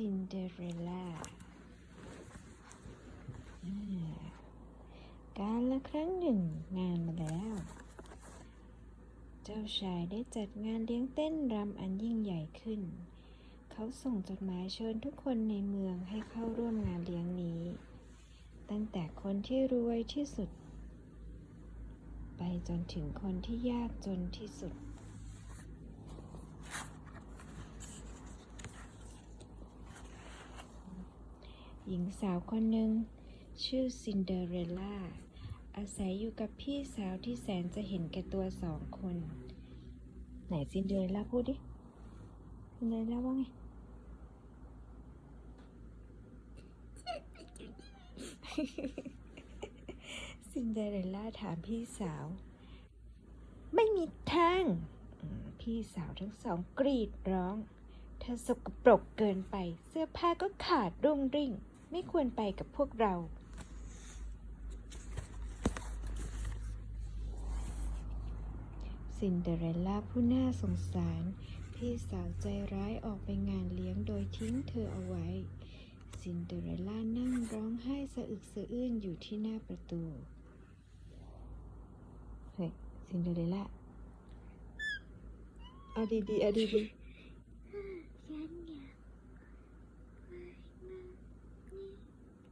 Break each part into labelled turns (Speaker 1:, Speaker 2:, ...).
Speaker 1: ซินเดอเรลล่า การละครั้งหนึ่งนานมาแล้ว เจ้าชายได้จัดงานเลี้ยงเต้นรำอันยิ่งใหญ่ขึ้น เขาส่งจดหมายเชิญทุกคนในเมืองให้เข้าร่วมงานเลี้ยงนี้ ตั้งแต่คนที่รวยที่สุด ไปจนถึงคนที่ยากจนที่สุด หญิงสาวคนหนึ่ง ชื่อซินเดอเรลล่า อาศัยอยู่กับพี่สาวที่แสนจะเห็นแก่ตัวสองคน ไหนซินเดอเรลล่าพูดดิ ซินเดอเรลล่าว่าไง ซินเดอเรลล่าถามพี่สาว ไม่มีทาง พี่สาวทั้งสองกรีดร้องเธอสกปรกเกินไปเสื้อผ้าก็ขาดรุ่งริ่ง ไม่ควรไปกับพวกเรา ซินเดอเรลล่าผู้น่าสงสาร พี่สาวใจร้ายออกไปงานเลี้ยงโดยทิ้งเธอเอาไว้ ซินเดอเรลล่านั่งร้องไห้สะอึกสะอื้นอยู่ที่หน้าประตู เฮ้ย ซินเดอเรลล่าเอาดีๆเอาดีๆ
Speaker 2: ฉันอยากมามานี่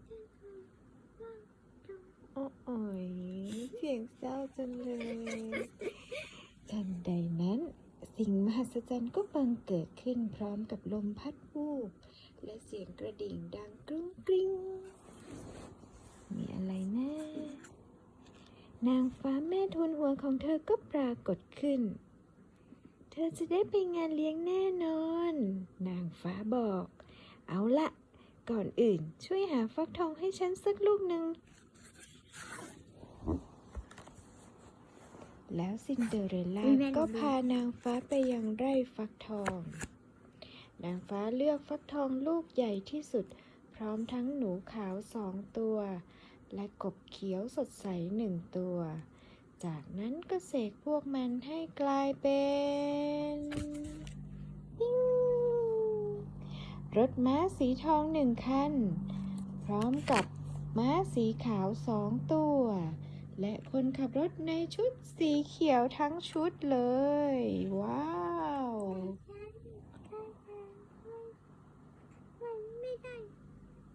Speaker 2: ฉันคงว่าตรง
Speaker 1: โอ้โอยเสีย งเศร้าจังเลยทันใดนั้น สิ่งมหัศจรรย์ก็บังเกิดขึ้นพร้อมกับลมพัดวูบและเสียงกระดิ่งดังกรุ้งกริ้งมีอะไรนะ นางฟ้าแม่ทุนหัวของเธอก็ปรากฏขึ้น เธอจะได้ไปงานเลี้ยงแน่นอน นางฟ้าบอก เอาละก่อนอื่นช่วยหาฟักทองให้ฉันสักลูกหนึ่ง แล้วซินเดอเรลล่าก็พานางฟ้าไปยังไร่ฟักทอง นางฟ้าเลือกฟักทองลูกใหญ่ที่สุด พร้อมทั้งหนูขาวสองตัว และกบเขียวสดใสหนึ่งตัว จากนั้นก็เสกพวกมันให้กลายเป็นปิ้งรถม้าสีทองหนึ่งคัน พร้อมกับม้าสีขาวสองตัว และคนขับรถในชุดสีเขียวทั้งชุดเลย ว้าว
Speaker 2: ฉันข้าทางมันไม่ได้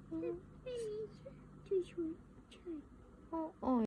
Speaker 2: ฉันไม่มีช่วยช่วยช่วย
Speaker 1: โอ้โอย